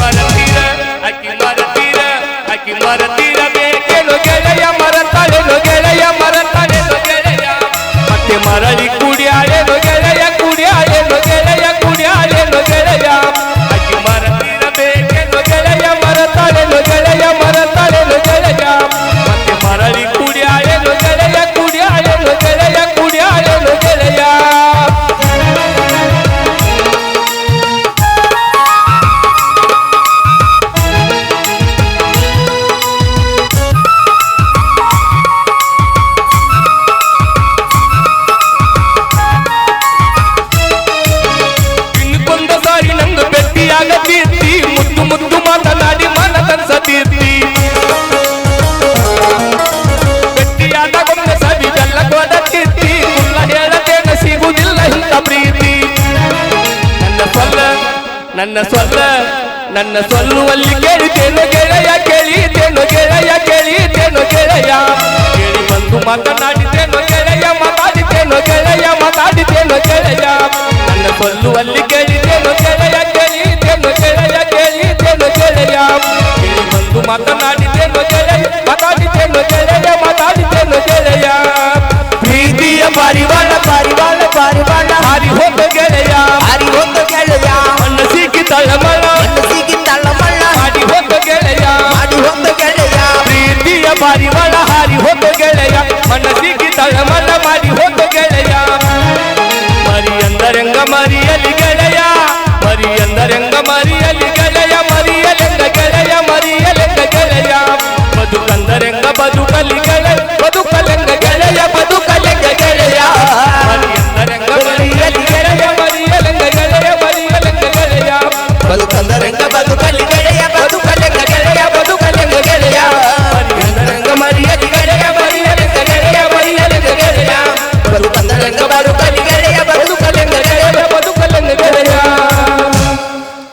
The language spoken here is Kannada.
ಮರತೀರ ಅಕ್ಕಿ ಮರತೀರ ಅಕ್ಕಿ ಮರತೀರ. ನನ್ನ ಸೊಲ್ಲ ನನ್ನ ಸೊಲ್ಲುವಲ್ಲಿ ಕೇಳಿದ್ದೇನು ಕೇಳ. ಹೋಗು ಗೆಳೆಯ ಮನಸ್ಸಿಗೆ ತಳಮಳ ಮಾಡಿ ಹೋಗು ಗೆಳೆಯ. ಮರಿ ಅಂದರಂಗ ಮರಿಯಲಿ